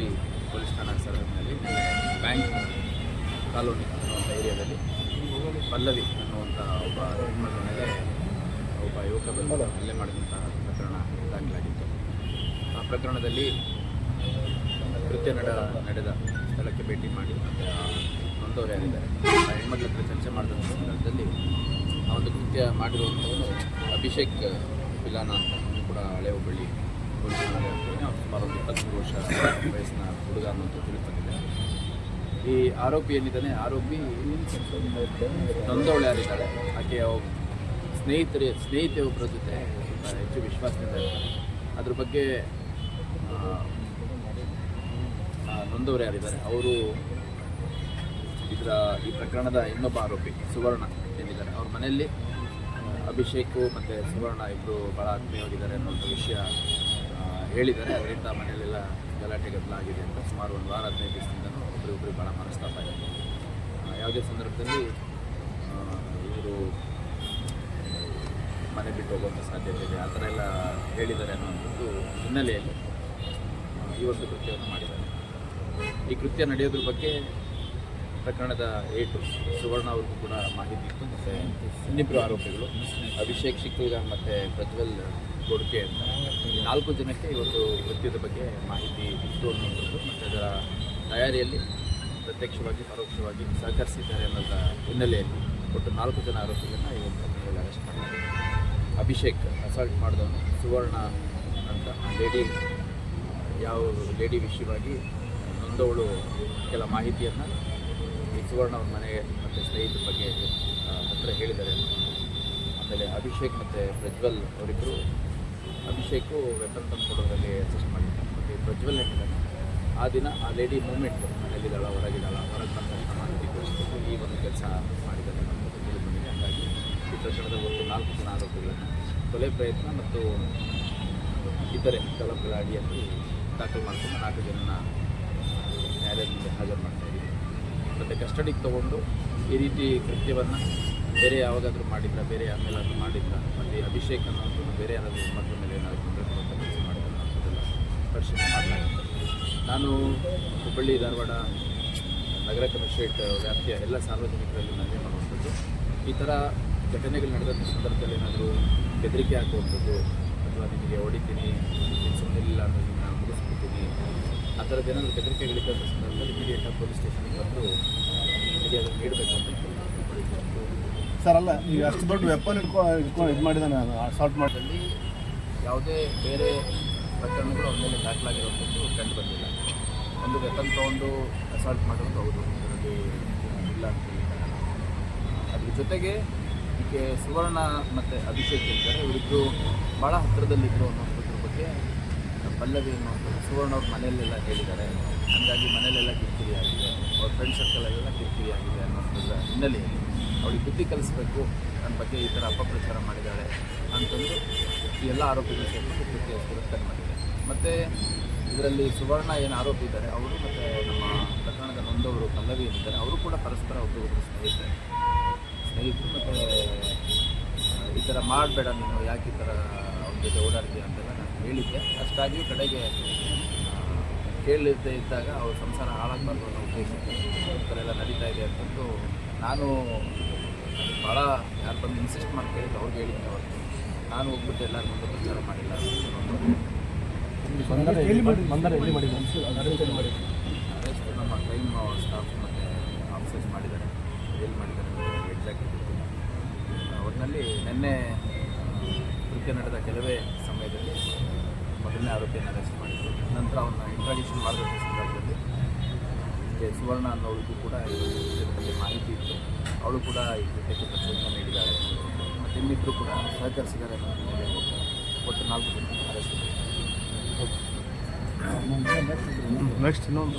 P police ಠಾಣಾ ಸರಹದ್ದಿನಲ್ಲಿ bank colony ಅನ್ನುವಂಥ ಏರಿಯಾದಲ್ಲಿ ಪಲ್ಲವಿ ಅನ್ನುವಂಥ ಒಬ್ಬ ಹೆಣ್ಮಗಳ ಮೇಲೆ ಒಬ್ಬ ಯುವಕ ಬಂದು ಹಲ್ಲೆ ಮಾಡಿದಂಥ ಪ್ರಕರಣ ದಾಖಲಾಗಿತ್ತು. ಆ ಪ್ರಕರಣದಲ್ಲಿ ಕೃತ್ಯ ನಡ ನಡೆದ ಸ್ಥಳಕ್ಕೆ ಭೇಟಿ ಮಾಡಿ ನೊಂದವರು ಯಾರಿದ್ದಾರೆ, ಆ ಹೆಣ್ಮಗಳ ಹತ್ರ ಚರ್ಚೆ ಮಾಡಿದಂಥ ಸಂದರ್ಭದಲ್ಲಿ ಆ ಒಂದು ಕೃತ್ಯ ಮಾಡಿರುವಂಥವನು ಅಭಿಷೇಕ್ ಪಿಲಾನ ಅಂತ ಕೂಡ ಹಳೆ ಹುಬ್ಬಳ್ಳಿ ಪೊಲೀಸ್ ಠಾಣೆ ಇಪ್ಪತ್ತ್ಮೂರು ವರ್ಷ ವಯಸ್ಸಿನ ಹುಡುಗ ಅನ್ನೋದು ತಿಳಿದುಬಂದಿದೆ. ಈ ಆರೋಪಿ ಏನಿದ್ದಾನೆ, ಆರೋಪಿ ನೊಂದವಳು ಆಗಿದ್ದಾಳೆ ಆಕೆಯ ಸ್ನೇಹಿತರ ಸ್ನೇಹಿತೆ ಒಬ್ಬರ ಜೊತೆ ಹೆಚ್ಚು ವಿಶ್ವಾಸದಿಂದ ಅದ್ರ ಬಗ್ಗೆ ನೊಂದವರು ಯಾರಿದ್ದಾರೆ, ಅವರು ಇದರ ಈ ಪ್ರಕರಣದ ಇನ್ನೊಬ್ಬ ಆರೋಪಿ, ಸುವರ್ಣ ಏನಿದ್ದಾರೆ ಅವ್ರ ಮನೆಯಲ್ಲಿ ಅಭಿಷೇಕು ಮತ್ತು ಸುವರ್ಣ ಇಬ್ಬರು ಭಾಳ ಆತ್ಮೀಯವಾಗಿದ್ದಾರೆ ಅನ್ನೋಂಥ ವಿಷಯ ಹೇಳಿದ್ದಾರೆ ಅದರಿಂದ ಮನೆಯಲ್ಲೆಲ್ಲ ಗಲಾಟೆ ಗದ್ದಲಾಗಿದೆ ಅಂತ ಸುಮಾರು ಒಂದು ವಾರ, ಹದಿನೈದು ದಿವಸದಿಂದನೂ ಒಬ್ಬರಿಗೊಬ್ಬರು ಭಾಳ ಮನಸ್ತಾಪ ಇದೆ. ಯಾವುದೇ ಸಂದರ್ಭದಲ್ಲಿ ಇವರು ಮನೆ ಬಿಟ್ಟು ಹೋಗುವಂಥ ಸಾಧ್ಯತೆ ಇದೆ. ಆ ಥರ ಎಲ್ಲ ಹೇಳಿದ್ದಾರೆ ಅನ್ನೋಂಥದ್ದು ಹಿನ್ನೆಲೆಯಲ್ಲಿ ಈ ಒಂದು ಕೃತ್ಯವನ್ನು ಮಾಡಿದ್ದಾರೆ. ಈ ಕೃತ್ಯ ನಡೆಯೋದ್ರ ಬಗ್ಗೆ ಪ್ರಕರಣದ ಏಟು ಸುವರ್ಣ ಅವ್ರಿಗೂ ಕೂಡ ಮಾಹಿತಿ ಇತ್ತು, ಮತ್ತು ಇನ್ನಿಬ್ಬರು ಆರೋಪಿಗಳು, ಅಭಿಷೇಕ್ ಶಿಕ್ಕುಗ ಮತ್ತು ಪ್ರಜ್ವಲ್ ಕೊಡ್ಕೆ ಅಂತ. ಈ ನಾಲ್ಕು ಜನಕ್ಕೆ ಇವತ್ತು ನೃತ್ಯದ ಬಗ್ಗೆ ಮಾಹಿತಿ ಇತ್ತು ಅನ್ನೋದು ಮತ್ತು ಅದರ ತಯಾರಿಯಲ್ಲಿ ಪ್ರತ್ಯಕ್ಷವಾಗಿ, ಪರೋಕ್ಷವಾಗಿ ಸಹಕರಿಸಿದ್ದಾರೆ ಅನ್ನೋದ ಹಿನ್ನೆಲೆಯಲ್ಲಿ ಒಟ್ಟು ನಾಲ್ಕು ಜನ ಆರೋಪಿಗಳನ್ನ ಇವತ್ತು ಅರೆಸ್ಟ್ ಮಾಡಿದ್ದಾರೆ. ಅಭಿಷೇಕ್ ಅಸಾಲ್ಟ್ ಮಾಡಿದವನು ಸುವರ್ಣ ಅಂತ. ಲೇಡಿ, ಯಾವ ಲೇಡಿ ವಿಷಯವಾಗಿ ನೊಂದವಳು ಕೆಲ ಮಾಹಿತಿಯನ್ನು ಈ ಸುವರ್ಣ ಅವ್ರ ಮನೆ ಮತ್ತು ಸ್ನೇಹಿತರ ಬಗ್ಗೆ ಹತ್ರ ಹೇಳಿದ್ದಾರೆ. ಆಮೇಲೆ ಅಭಿಷೇಕ್ ಮತ್ತು ಪ್ರಜ್ವಲ್ ಅವರಿಬ್ಬರು ಅಭಿಷೇಕು ವೆಪನ್ ತಂದು ಕೊಡೋದ್ರಲ್ಲಿ ಅಸಿಸ್ಟ್ ಮಾಡಿದ್ದಾರೆ. ಮತ್ತು ಪ್ರಜ್ವಲ್ ಹೇಳಿದ್ದಾರೆ ಆ ದಿನ ಆ ಲೇಡಿ ಮೂಮೆಂಟ್ ಮನೇಲಿದ್ದಾಳ ಹೊರಗಿದ್ದಾಳ, ಹೊರಗೆ ಬಂದ ತಕ್ಷಣ ಈ ಒಂದು ಕೆಲಸ ಮಾಡಿದ್ದಾರೆ ನಮ್ಮ ತಿಳಿದು ಬಂದಿದೆ ಹಾಗಾಗಿ ಈ ಪ್ರಕರಣದ ಒಟ್ಟು ನಾಲ್ಕು ಜನ ಆರೋಪಿಗಳನ್ನು ಕೊಲೆ ಪ್ರಯತ್ನ ಮತ್ತು ಇತರೆ ಕಲಂಗಳ ಅಡಿಯಲ್ಲಿ ದಾಖಲು ಮಾಡ್ಕೊಂಡು ನಾಲ್ಕು ಜನನ ನ್ಯಾಯಾಲಯದ ಮುಂದೆ ಹಾಜರು ಮಾಡ್ತಾ ಇದ್ದೀವಿ ಮತ್ತು ಕಸ್ಟಡಿಗೆ ತಗೊಂಡು ಈ ರೀತಿ ಕೃತ್ಯವನ್ನು ಬೇರೆ ಯಾವಾಗಾದರೂ ಮಾಡಿದ್ರ? ಬೇರೆ ಆಮೇಲಾದರೂ ಮಾಡಿದ್ರ? ಮತ್ತು ಅಭಿಷೇಕ ಅನ್ನೋದು ಬೇರೆ ಯಾರಾದರೂ ಮಕ್ಕಳ ಮೇಲೆ ಏನಾದರೂ ಕೆಲಸ ಮಾಡಿದ್ರೆ ಅನ್ನೋದೆಲ್ಲ ಪರಿಶೀಲನೆ ಮಾಡಲಾಗುತ್ತೆ ನಾನು ಹುಬ್ಬಳ್ಳಿ, ಧಾರವಾಡ, ನಗರ ಕಮಿಷನರೇಟ್ ವ್ಯಾಪ್ತಿಯ ಎಲ್ಲ ಸಾರ್ವಜನಿಕರಲ್ಲಿ ಮನವಿ ಮಾಡುವಂಥದ್ದು. ಈ ಥರ ಘಟನೆಗಳು ನಡೆದಂಥ ಸಂದರ್ಭದಲ್ಲಿ ಏನಾದರೂ ಬೆದರಿಕೆ ಹಾಕುವಂಥದ್ದು ಅಥವಾ ನಿಮಗೆ ಹೊಡಿತೀನಿ ಸುಮ್ಮನಿಲ್ಲ ನಾನು ಮುಗಿಸ್ಬಿಡ್ತೀನಿ, ಆ ಥರದ್ದು ಏನಾದರೂ ಬೆದರಿಕೆಗಳಿದ್ದಂಥ ಸಂದರ್ಭದಲ್ಲಿ ಇಮಿಡಿಯೇಟಾಗಿ ಪೊಲೀಸ್ ಸ್ಟೇಷನ್ಗೆ ಬಂದು ನಿಮಗೆ ಅದನ್ನು ನೀಡಬೇಕು. ಸರ್, ಅಲ್ಲ ಈಗ ಅಷ್ಟು ದೊಡ್ಡ ವೆಪನ್ ಇಟ್ಕೊ ಇಟ್ಕೊಂಡು ಇದು ಮಾಡಿದಾನೆ ಅಸಾಲ್ಟ್ ಮಾಡಿದಲ್ಲಿ ಯಾವುದೇ ಬೇರೆ ಪ್ರಕರಣಗಳು ಅವ್ರ ಮೇಲೆ ಕಂಡು ಬಂದಿಲ್ಲ. ಒಂದು ವೆಪನ್ ತೊಗೊಂಡು ಅಸಾಲ್ಟ್ ಮಾಡೋದು ಹೌದು. ಅದರಲ್ಲಿ ಇಲ್ಲ ಅಂತ ಅದ್ರ ಜೊತೆಗೆ ಇದಕ್ಕೆ ಸುವರ್ಣ ಮತ್ತು ಅಭಿಷೇಕ್ ಇರ್ತಾರೆ ಇವರಿಬ್ಬರು ಭಾಳ ಹತ್ತಿರದಲ್ಲಿದ್ದರು ಅನ್ನೋದ್ರ ಬಗ್ಗೆ ಪಲ್ಲವಿ ಅನ್ನೋದು ಸುವರ್ಣ ಅವ್ರ ಮನೆಯಲ್ಲೆಲ್ಲ ಹೇಳಿದ್ದಾರೆ. ಹಾಗಾಗಿ ಮನೆಯಲ್ಲೆಲ್ಲ ಕಿರಿಕಿರಿ ಆಗಿದೆ. ಅವ್ರ ಫ್ರೆಂಡ್ ಸರ್ಕಲಲ್ಲೆಲ್ಲ ಕಿರಿಕಿರಿ ಆಗಿದೆ ಅನ್ನೋದ್ರ ಹಿನ್ನೆಲೆಯಲ್ಲಿ. ಅವಳಿಗೆ ಬುದ್ಧಿ ಕಲಿಸ್ಬೇಕು ನನ್ನ ಬಗ್ಗೆ ಈ ಥರ ಅಪಪ್ರಚಾರ ಮಾಡಿದ್ದಾಳೆ ಅಂತಂದು ಎಲ್ಲ ಆರೋಪಿಗಳು ಸೇರಿಕೊಂಡು ಕೃತ್ಯ ತಿರಸ್ಕಾರ ಮಾಡಿದೆ ಮತ್ತು ಇದರಲ್ಲಿ ಸುವರ್ಣ ಏನು ಆರೋಪಿ ಇದ್ದಾರೆ, ಅವರು ಮತ್ತು ನಮ್ಮ ಪ್ರಕರಣದ ನೊಂದವರು ಪಲ್ಲವಿ ಏನಿದ್ದಾರೆ ಅವರು ಕೂಡ ಪರಸ್ಪರ ಒಬ್ಬರೊಬ್ಬರು ಸ್ನೇಹಿತರೆ. ಸ್ನೇಹಿತರು ಮತ್ತು ಈ ಥರ ಮಾಡಬೇಡ ನೀನು, ಯಾಕೆ ಈ ಥರ ಅವ್ರ ಜೊತೆ ಓಡಾಡ್ತೀಯ ಅಂತೆಲ್ಲ ನಾನು ಹೇಳಿದ್ದೆ. ಅಷ್ಟಾಗಿಯೂ ಕಡೆಗೆ ಕೇಳದೇ ಇದ್ದಾಗ ಅವ್ರ ಸಂಸಾರ ಹಾಳಾಗಬಾರ್ದು ಅನ್ನೋ ಉದ್ದೇಶಕ್ಕೆ ಈ ಥರ ಎಲ್ಲ ನಡೀತಾ ಇದೆ ಅಂತಂದು ನಾನು ಭಾಳ ಯಾರು ಬಂದು ಇನ್ಸಿಸ್ಟ್ ಮಾಡಿ ಕೇಳಿದ್ದು ಅವ್ರಿಗೆ ಹೇಳಿದ್ದೆ ಅವತ್ತು ನಾನು ಹೋಗ್ಬಿಟ್ಟು ಎಲ್ಲರ ಮುಂದೆ ಪ್ರಚಾರ ಮಾಡಿಲ್ಲ. ಅದಷ್ಟು ನಮ್ಮ ಕ್ರೈಮ್ ಸ್ಟಾಫ್ ಮತ್ತು ಆಫೀಸರ್ಸ್ ಮಾಡಿದ್ದಾರೆ. ಎಲ್ಲಿ ಮಾಡಿದ್ದಾರೆ ಎಕ್ಸಾಕ್ಟ್ ಒಟ್ಟಿನಲ್ಲಿ ನಿನ್ನೆ ಕೃತ್ಯ ನಡೆದ ಕೆಲವೇ ಸಮಯದಲ್ಲಿ ಮೊದಲನೇ ಆರೋಪಿಯನ್ನು ಅರೆಸ್ಟ್ ಮಾಡಿದ್ರು. ನಂತರ ಅವನ್ನ ಇಂಟ್ರಾಡಿಷನ್ ಮಾಡಬೇಕು ಸಂದರ್ಭದಲ್ಲಿ ಮತ್ತು ಸುವರ್ಣ ಅನ್ನೋಳಿಗೂ ಕೂಡ ಬಗ್ಗೆ ಮಾಹಿತಿ ಇತ್ತು. ಅವಳು ಕೂಡ ಈ ಕೃತ್ಯಕ್ಕೆ ಪ್ರಚೋದನೆ ನೀಡಿದ್ದಾಳೆ ಮತ್ತು ಇನ್ನಿಬ್ಬರು ಕೂಡ ಸಹಕರಿಸಿದ್ದಾರೆ ಮೇಲೆ ಒಟ್ಟು ನಾಲ್ಕು ಜನ ಅರೆಸ್ಟ್ ನೆಕ್ಸ್ಟ್ ಇನ್ನೊಂದು